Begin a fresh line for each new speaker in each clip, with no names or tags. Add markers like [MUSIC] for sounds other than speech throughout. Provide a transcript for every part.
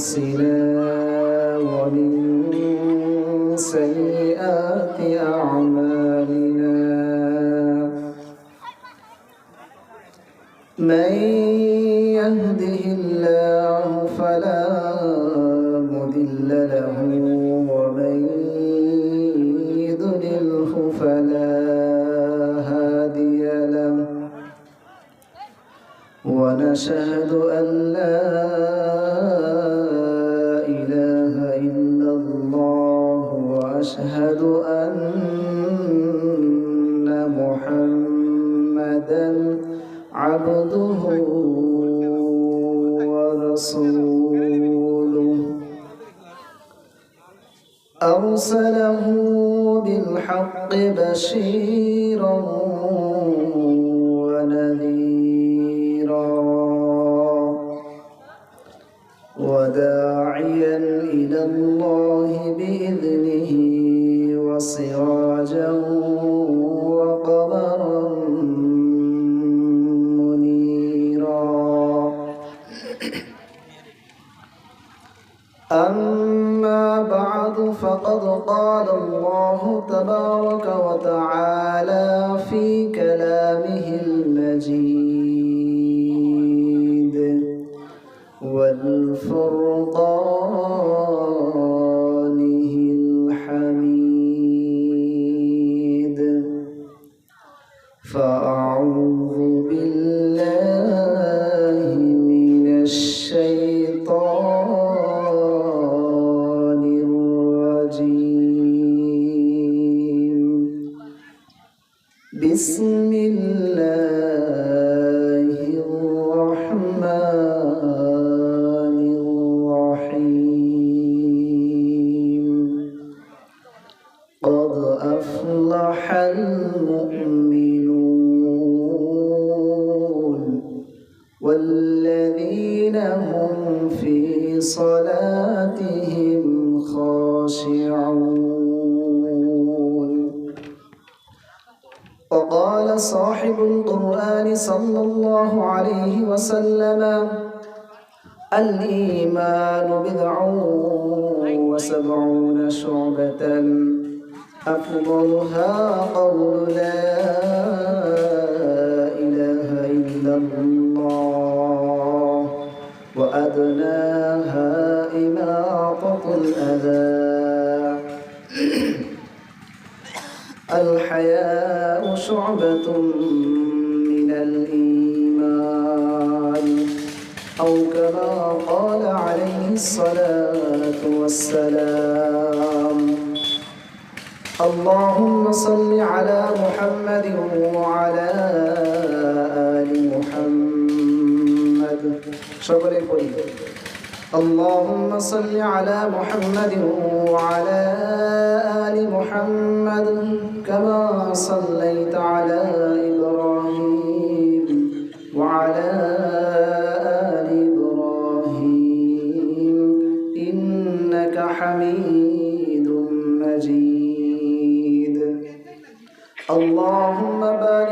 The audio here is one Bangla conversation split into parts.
أنفسنا ومن سيئات أعمالنا. من يهده الله فلا مضل له ومن يضلله فلا هادي له. ونشهد أن لا أن محمدا عبده ورسوله. أرسله بالحق بشيرا ونذيرا وداعيا إلى الله وسراجا وقمرا منيرا. أما بعد فقد قال الله تبارك وتعالى المؤمنون والذين هم في صلاتهم خاشعون. وقال صاحب القرآن صلى الله عليه وسلم الإيمان بضع وسبعون شعبة. أفضلها قول لا إله إلا الله وأدناها إماطة الأذى. الحياء شعبة من الإيمان أو كما قال عليه الصلاة والسلام. اللهم صل على محمد وعلى آل محمد. شكرا قولي اللهم صل على محمد وعلى آل محمد كما صليت على إبراهيم.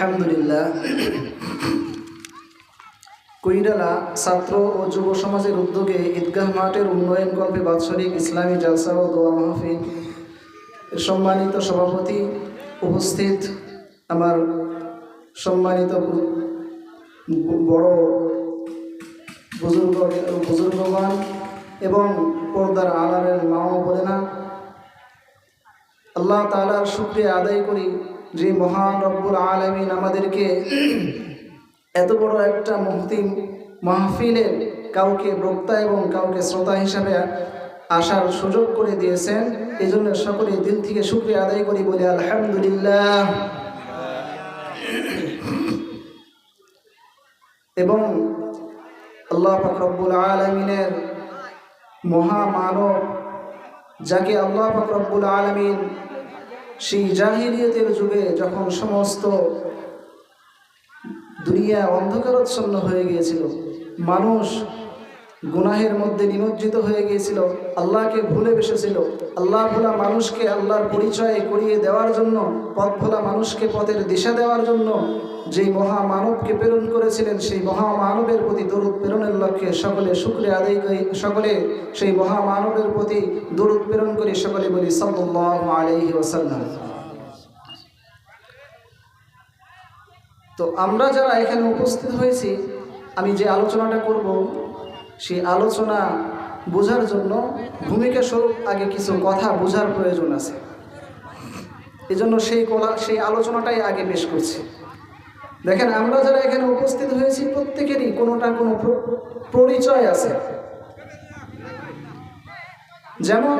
আলহামদুলিল্লাহ। কুইডালা ছাত্র ও যুব সমাজের উদ্যোগে ঈদগাহ মাঠের উন্নয়ন কল্পে বাৎসরিক ইসলামী জালসা ও দোয়া মাহফিল। সম্মানিত সভাপতি উপস্থিত আমার সম্মানিত বড় বুজুর্গ, বুজুর্গগণ এবং পর্দার আলারের মাও বলে না, আল্লাহ তালার শুক্রিয়া আদায় করি। যে মহান রব্বুল আলমিন আমাদেরকে [CLEARS THROAT] এত বড় একটা মুহতিম মাহফিলের কাউকে বক্তা এবং কাউকে শ্রোতা হিসাবে আসার সুযোগ করে দিয়েছেন। এই জন্য সকলে দিল থেকে শুক্রিয়া আদায় করি বলে আলহামদুলিল্লাহ। [CLEARS THROAT] এবং আল্লাহ ফাকরবুল আলমিনের মহামানব, যাকে আল্লাহ ফাকরবুল আলমিন সেই জাহিরিয়তের যুগে যখন সমস্ত দুনিয়া অন্ধকারচ্ছন্ন হয়ে গিয়েছিল, মানুষ গুনাহের মধ্যে নিমজ্জিত হয়ে গিয়েছিল, আল্লাহকে ভুলে বেসেছিল, আল্লাহ ভোলা মানুষকে আল্লাহর পরিচয় করিয়ে দেওয়ার জন্য পথ ভোলা মানুষকে পথের দিশা দেওয়ার জন্য যেই মহামানবকে প্রেরণ করেছিলেন, সেই মহামানবের প্রতি দরুদ প্রেরণের লক্ষ্যে সকলে শুক্রে আদায় করি, সকলে সেই মহামানবের প্রতি দরুদ প্রেরণ করি, সকলে বলি সাল্লাল্লাহু আলাইহি ওয়াসাল্লাম। তো আমরা যারা এখানে উপস্থিত হয়েছি, আমি যে আলোচনাটা করব, সেই আলোচনা বোঝার জন্য ভূমিকা স্বরূপ আগে কিছু কথা বোঝার প্রয়োজন আছে। এজন্য সেই কলা, সেই আলোচনাটাই আগে পেশ করছি। দেখেন, আমরা যারা এখানে উপস্থিত হয়েছি, প্রত্যেকেরই কোনোটা কোনো পরিচয় আছে। যেমন,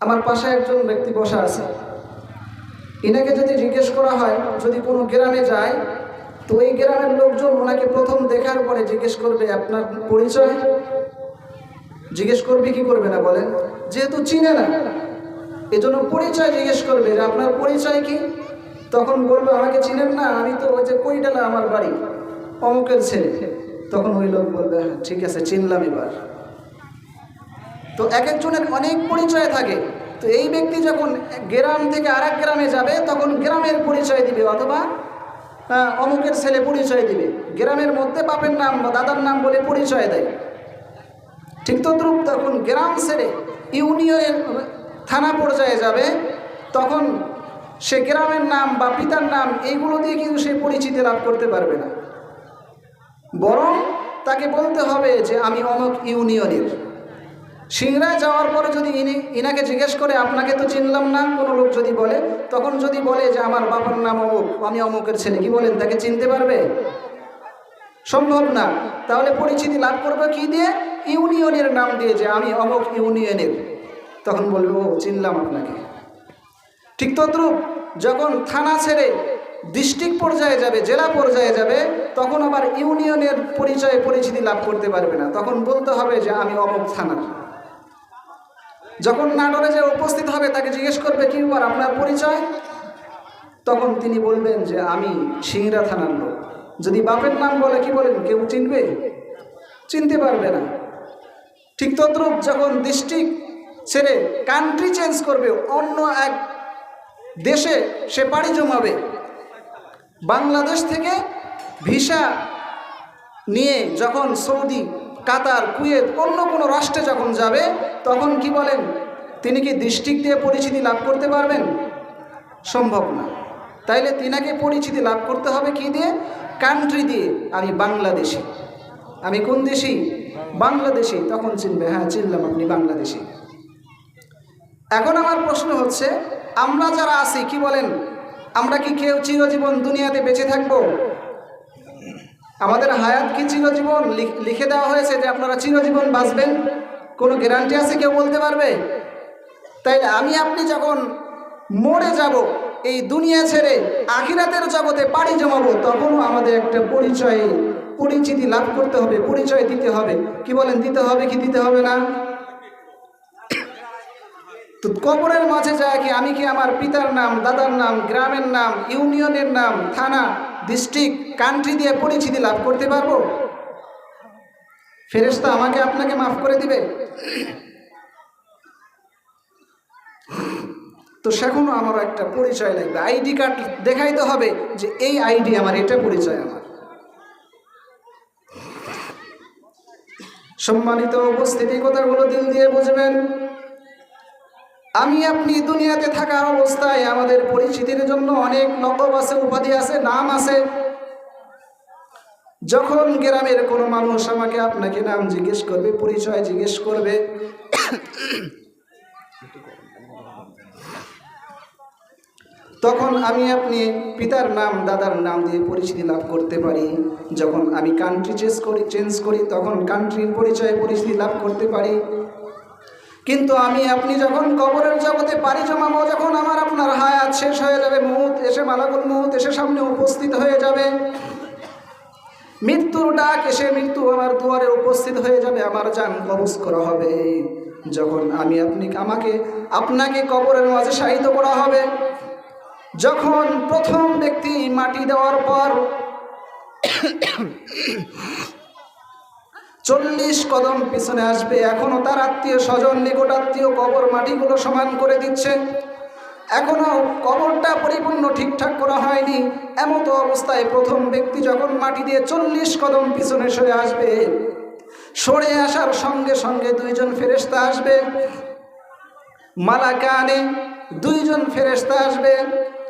আমার পাশে একজন ব্যক্তি বসা আছে। এনাকে যদি জিজ্ঞেস করা হয়, যদি কোনো গ্রামে যায়, তো এই গ্রামের লোকজন ওনাকে প্রথম দেখার পরে জিজ্ঞেস করবে, আপনার পরিচয়? জিজ্ঞেস করবে, কি করবে না? বলেন, যেহেতু চিনে না। এজন্য পরিচয় জিজ্ঞেস করবে যে, আপনার পরিচয় কি? তখন বলবে আমাকে চিনেন না? আমি তো ওই যে কইডালা আমার বাড়ি অমুকের ছেলে। তখন ওই লোক বলবে হ্যাঁ ঠিক আছে চিনলাম এবার। তো এক একজনের অনেক পরিচয় থাকে। তো এই ব্যক্তি যখন গ্রাম থেকে আর গ্রামে যাবে তখন গ্রামের পরিচয় দিবে অথবা আহ, অমুকের ছেলে পরিচয় দিবে। গ্রামের মধ্যে বাপের নাম বা দাদার নাম বলে পরিচয় দেয়। ঠিক তদ্রুপ তখন গ্রাম ছেড়ে ইউনিয়নের থানা পর্যায়ে যাবে। তখন সে গ্রামের নাম বা পিতার নাম এইগুলো দিয়ে কিন্তু সে পরিচিতি লাভ করতে পারবে না। বরং তাকে বলতে হবে যে, আমি অমুক ইউনিয়নের। সিংড়ায় যাওয়ার পরে যদি ইনি, ইনাকে জিজ্ঞেস করে, আপনাকে তো চিনলাম না? কোনো লোক যদি বলে, তখন যদি বলে যে, আমার বাবার নাম অমুক, আমি অমুকের ছেলে। কি বলেন? তাকে চিনতে পারবে? সম্ভব না। তাহলে পরিচিতি লাভ করবে কি দিয়ে? ইউনিয়নের নাম দিয়ে যে, আমি অমুক ইউনিয়নের। তখন বলবে, ও, চিনলাম আপনাকে। ঠিক তদ্রুপ যখন থানা ছেড়ে ডিস্ট্রিক্ট পর্যায়ে যাবে, জেলা পর্যায়ে যাবে, তখন আবার ইউনিয়নের পরিচয়ে পরিচিতি লাভ করতে পারবে না। তখন বলতে হবে যে আমি অমুক থানার। যখন নাটোরে যে উপস্থিত হবে, তাকে জিজ্ঞেস করবে, কি ব্যাপার, আপনার পরিচয়? তখন তিনি বলবেন যে, আমি সিংরা থানার লোক। যদি বাপের নাম বলে, কি বলেন, কেউ চিনবে? চিনতে পারবে না। ঠিক তদ্রুপ যখন ডিস্ট্রিক্ট ছেড়ে কান্ট্রি চেঞ্জ করবে, অন্য এক দেশে সে পাড়ি জমাবে। বাংলাদেশ থেকে ভিসা নিয়ে যখন সৌদি, কাতার, কুয়েত অন্য কোনো রাষ্ট্রে যখন যাবে, তখন কি বলেন, তিনি কি ডিস্ট্রিক্ট দিয়ে পরিচিতি লাভ করতে পারবেন? সম্ভব না। তাইলে তিনাকে পরিচিতি লাভ করতে হবে কি দিয়ে? কান্ট্রি দিয়ে। আমি বাংলাদেশি। আমি কোন দেশি? বাংলাদেশি। তখন চিনবে হ্যাঁ চিনলাম আপনি বাংলাদেশি। এখন আমার প্রশ্ন হচ্ছে আমরা যারা আছি, কি বলেন? আমরা কি কেউ চিরজীবন দুনিয়াতে বেঁচে থাকব? আমাদের হায়াত কি চিরজীবন? লিখ- দেওয়া হয়েছে যে আপনারা চিরজীবন বাঁচবেন। কোনো গ্যারান্টি আছে? কেউ বলতে পারবে? তাইলে আমি আপনি যখন মরে যাব, এই দুনিয়া ছেড়ে আখিরাতের জগতে পাড়ি জমাবো, তখনও আমাদের একটা পরিচয়, পরিচিতি লাভ করতে হবে, পরিচয় দিতে হবে। কি বলেন? দিতে হবে কি? দিতে হবে না? তো কবরের মাঝে যায় কি, আমি কি আমার পিতার নাম, দাদার নাম, গ্রামের নাম, ইউনিয়নের নাম, থানা, ডিস্ট্রিক্ট, কান্ট্রি দিয়ে পরিচিতি লাভ করতে পারব? ফেরেশতা আমাকে আপনাকে মাফ করে দিবে? তো সেখনও আমার একটা পরিচয় লাগবে। আইডি কার্ড দেখাইতে হবে যে এই আইডি আমার, এটা পরিচয় আমার। সম্মানিত উপস্থিতি কথাগুলো দিল দিয়ে বুঝবেন। আমি আপনি দুনিয়াতে থাকার অবস্থায় আমাদের পরিচিতির জন্য অনেক লকব আছে, উপাধি আছে, নাম আছে। যখন গ্রামের কোনো মানুষ আমাকে আপনাকে নাম জিজ্ঞেস করবে, পরিচয় জিজ্ঞেস করবে, তখন আমি আপনি পিতার নাম, দাদার নাম দিয়ে পরিচিতি লাভ করতে পারি। যখন আমি কান্ট্রি চেঞ্জ করি চেঞ্জ করি, তখন কান্ট্রির পরিচয়ে পরিচিতি লাভ করতে পারি। কিন্তু আমি, আপনি যখন কবরের জগতে পাড়ি জমাবো, যখন আমার আপনার হায়াত শেষ হয়ে যাবে, মুহূর্ত এসে মালাকুল মুহূর্ত এসে সামনে উপস্থিত হয়ে যাবে। মৃত্যুর ডাক এসে মৃত্যু আমার দুয়ারে উপস্থিত হয়ে যাবে, আমার যান কবজ করা হবে। যখন আমি আপনি, আমাকে, আপনাকে কবরের মাঝে শায়িত করা হবে, যখন প্রথম ব্যক্তি মাটি দেওয়ার পর চল্লিশ কদম পিছনে আসবে। এখনও তার আত্মীয় স্বজন নিকট আত্মীয় কবর মাটিগুলো সমান করে দিচ্ছে। এখনও কবরটা পরিপূর্ণ ঠিকঠাক করা হয়নি। এমতো অবস্থায় প্রথম ব্যক্তি যখন মাটি দিয়ে চল্লিশ কদম পিছনে সরে আসবে, সরে আসার সঙ্গে সঙ্গে দুইজন ফেরেস্তা আসবে। মালাকানে দুইজন ফেরেস্তা আসবে।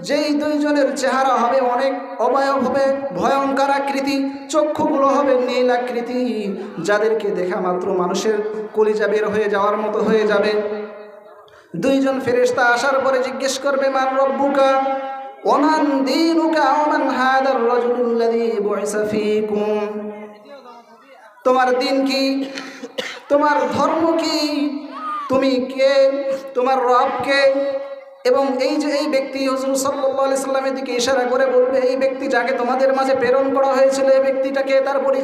যেই দুইজনের চেহারা হবে অনেক অবয়ব হবে, ভয়ঙ্কর আকৃতি, চক্ষুগুলো হবে নীল আকৃতি, যাদেরকে দেখা মাত্র মানুষের কলিজা বের হয়ে যাওয়ার মতো হয়ে যাবে। দুইজন ফেরেস্তা আসার পরে জিজ্ঞেস করবে, মান রব্বুকা? ওমান দিনুকা, ওমান হাদার রাজুলুল্লাযী বুইসা ফীকুম। তোমার দিন কি? তোমার ধর্ম কি? তুমি কে? তোমার রব কে? এবং এই যে এই ব্যক্তি হজরত সাল্লাহ সাল্লামের দিকে ইশারা করে বলবে, এই ব্যক্তি যাকে তোমাদের মাঝে প্রেরণ করা হয়েছিল, এই ব্যক্তিটাকে তার পরিচয়